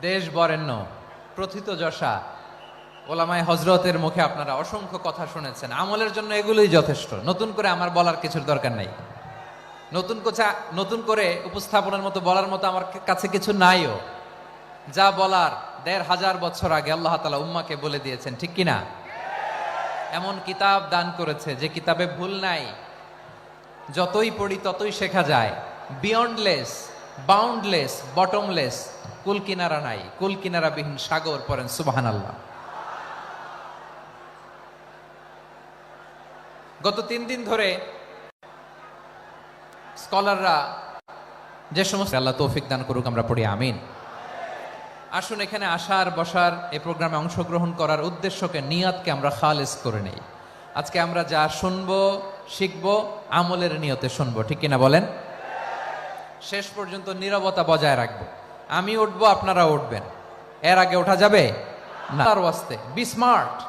দেশ বরেণ্য, প্রথিত যশা, ওলামায় হজরতের মুখে আপনারা অসংখ্য কথা শুনেছেন। আমলের জন্য এগুলোই যথেষ্ট। নতুন করে আমার বলার কিছুর দরকার নাই। নতুন কোচা, নতুন করে উপস্থাপনের মতো বলার মতো আমার কাছে কিছু নাইও। যা বলার দেড় হাজার বছর আগে আল্লাহ তালা উম্মাকে বলে দিয়েছেন, ঠিক কিনা? এমন কিতাব দান করেছে যে কিতাবে ভুল নাই। যতই পড়ি ততই শেখা যায়। বিয়ন্ডলেস বাউন্ডলেস বটমলেস কুল কিনারা নাই, কুল কিনারা বিহীন সাগর পড়েন সুবাহান আল্লাহ গত তিন দিন ধরে স্কলাররা যে সমস্ত আল্লাহ তৌফিক দান করুক, আমরা পড়ি, আমিন। আসুন এখানে আসার, বসার এই প্রোগ্রামে অংশগ্রহণ করার উদ্দেশ্যকে, নিয়াতকে আমরা খালেজ করে নেই। আজকে আমরা যা শুনব, শিখব, আমলের নিয়তে শুনব, ঠিক কিনা বলেন? শেষ পর্যন্ত নীরবতা বজায় রাখব। আমি উঠবো আপনারা উঠবেন। এর আগে ওঠা যাবে? না। তার ওয়াস্তে। বি স্মার্ট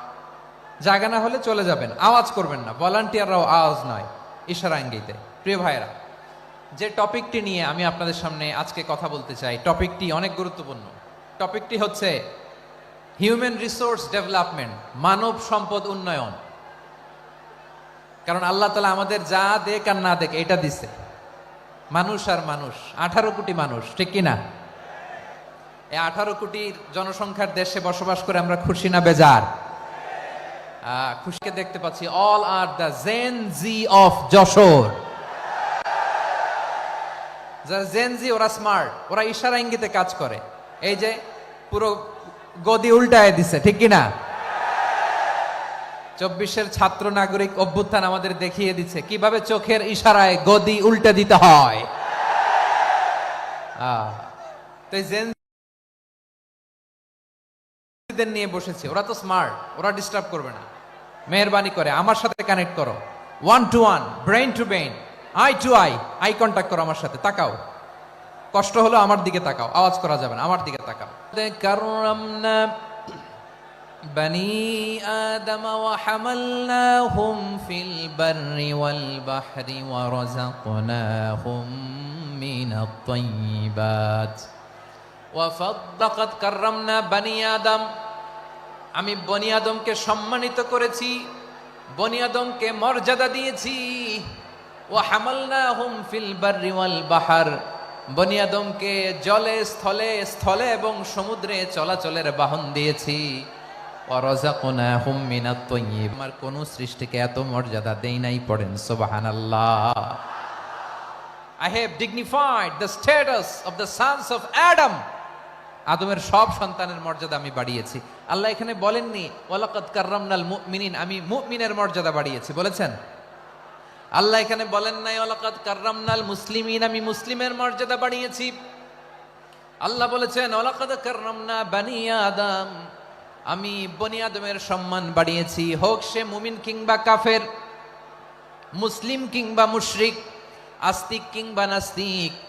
জায়গা না হলে চলে যাবেন। আওয়াজ করবেন না। ভলান্টিয়াররাও আওয়াজ নয়। ইশারা ইঙ্গিতে প্রিয় ভাইরা যে টপিকটি নিয়ে আমি আপনাদের সামনে আজকে কথা বলতে চাই, টপিকটি অনেক গুরুত্বপূর্ণ। টপিকটি হচ্ছে হিউম্যান রিসোর্স ডেভেলপমেন্ট মানব সম্পদ উন্নয়ন। কারণ আল্লাহ তালা আমাদের যা দেখ আর না দেখ, এটা দিছে। মানুষ আর মানুষ। আঠারো কোটি মানুষ, ঠিক কিনা এই আঠারো কোটির জনসংখ্যার দেশে বসবাস করে আমরা খুশি না বেজার? খুশিকে দেখতে পাচ্ছি। All are the gen Z of Jashore. যারা ওরা স্মার্ট ওরা ইশারা ইঙ্গিতে কাজ করে। এই যে পুরো গদি উল্টায় দিছে, ঠিক কিনা চব্বিশের ছাত্র নাগরিক অভ্যুত্থান আমাদের দেখিয়ে দিচ্ছে, কীভাবে চোখের ইশারায় গদি উল্টে দিতে হয়। তো জেন দের নিয়ে বসেছে ওরা তো স্মার্ট ওরা ডিস্টার্ব করবে না মেহরবানি করে আমার সাথে কানেক্ট করো one to one brain to brain eye to eye eye contact করো আমার সাথে তাকাও কষ্ট হলো আমার দিকে তাকাও আওয়াজ করা যাবে না আমার দিকে তাকাও কাররামনা بني آدم وحملناهم في البر والبحر ورزقناهم من الطيبات ওয়াফাদ্দাকাত কাররামনা বানি আদম আমি বনি আদমকে সম্মানিত করেছি, বনি আদমকে মর্যাদা দিয়েছি। ও হামালনাহুম ফিল বাররি ওয়াল বাহার। বনি আদমকে জলে, স্থলে স্থলে এবং সমুদ্রে চলাচলের বাহন দিয়েছি। আমার কোন সৃষ্টিকে এত মর্যাদা দেই নাই পড়েন, সুবহানাল্লাহ। I have dignified the status of the sons of Adam. আদমের সব সন্তানের মর্যাদা আমি বাড়িয়েছি। আল্লাহ এখানে বলেননি, ওয়ালাকাদ কাররামনাল মুমিনিন আমি মুমিনের মর্যাদা বাড়িয়েছি। বলেছেন? আল্লাহ এখানে বলেন নাই, ওয়ালাকাদ কাররামনাল মুসলিমিন আমি মুসলিমের মর্যাদা বাড়িয়েছি। আল্লাহ বলেছেন, ওয়ালাকাদ কাররামনা বানি আদম আমি বনি আদমের সম্মান বাড়িয়েছি। হোক সে মুমিন কিংবা কাফের, মুসলিম কিংবা মুশরিক, আস্তিক কিংবা নাস্তিক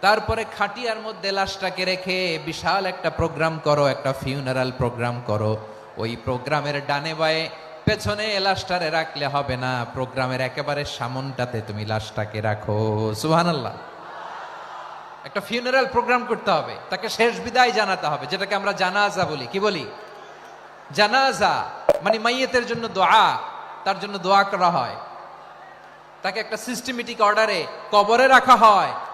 তারপরে খাটিয়ার মধ্যে লাশটাকে রেখে বিশাল একটা প্রোগ্রাম করো, একটা ফিউনারাল প্রোগ্রাম করো। ওই প্রোগ্রামের ডানে বায়ে পেছনে লাশটারে রাখলে হবে না, প্রোগ্রামের একেবারে সামনটাতে তুমি লাশটাকে রাখো। সুবহানাল্লাহ। একটা ফিউনারাল প্রোগ্রাম করতে হবে, তাকে শেষ বিদায় জানাতে হবে, যেটাকে আমরা জানাজা বলি। কি বলি? জানাজা মানে মাইয়েতের জন্য দোয়া, তার জন্য দোয়া করা হয়। তাকে একটা সিস্টেমেটিক অর্ডারে কবরে রাখা হয়।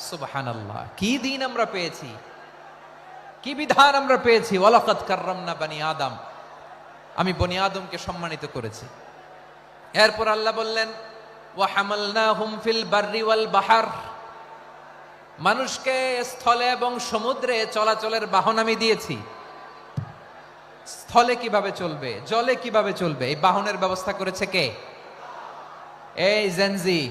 সুবহানাল্লাহ। কি দিন আমরা পেয়েছি? কি বিধান আমরা পেয়েছি? ওয়ালাকাদ কাররামনা বানি আদম। আমি বনি আদমকে সম্মানিত করেছি। এরপর আল্লাহ বললেন হামালনাহুম ফিল বাররি ওয়াল বাহার। মানুষকে স্থলে এবং সমুদ্রে চলাচলের বাহন আমি দিয়েছি। স্থলে কীভাবে চলবে? জলে কীভাবে চলবে? এই বাহনের ব্যবস্থা করেছে কে? এই জেনজি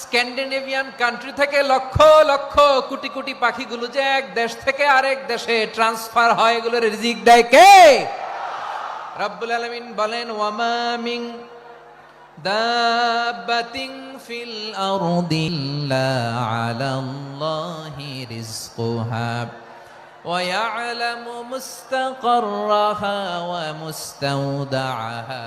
স্ক্যান্ডিনেভিয়ান কান্ট্রি থেকে লক্ষ লক্ষ কোটি কোটি পাখিগুলো যে এক দেশ থেকে আরেক দেশে ট্রান্সফার হয় এগুলো রিজিক দেয় কে রব্বুল আলামিন বলেন ওয়ামা মিন দাব্বাতিন ফিল আরদি ইল্লা আলাল্লাহি রিজকুহা ويعلم مستقرها ومستودعها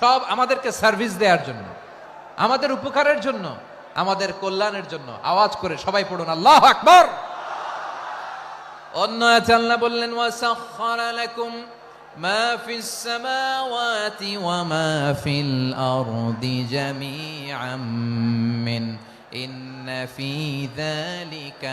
সব আমাদেরকে সার্ভিস দেওয়ার জন্য, আমাদের উপকারের জন্য, আমাদের কল্যাণের জন্য। আওয়াজ করে সবাই পড়ুন, আল্লাহ আকবর। অন্য আল্লাহ বললেন, ওয়াসাখখারা লাকুম মা ফিস ওয়া মা ফিল আরদি জামিআম মিন, ইন্ন ফি যালিকা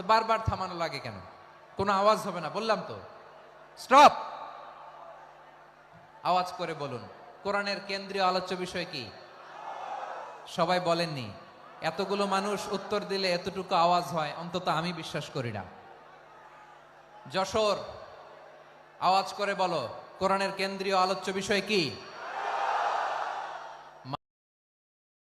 তো বারবার থামানো লাগে কেন? কোনো আওয়াজ হবে না, বললাম তো। স্টপ! আওয়াজ করে বলুন, কোরআনের কেন্দ্রীয় আলোচ্য বিষয় কি? সবাই বলেননি, এতগুলো মানুষ উত্তর দিলে এতটুকু আওয়াজ হয়, অন্তত আমি বিশ্বাস করি না। যশোর, আওয়াজ করে বলো, কোরআনের কেন্দ্রীয় আলোচ্য বিষয় কি?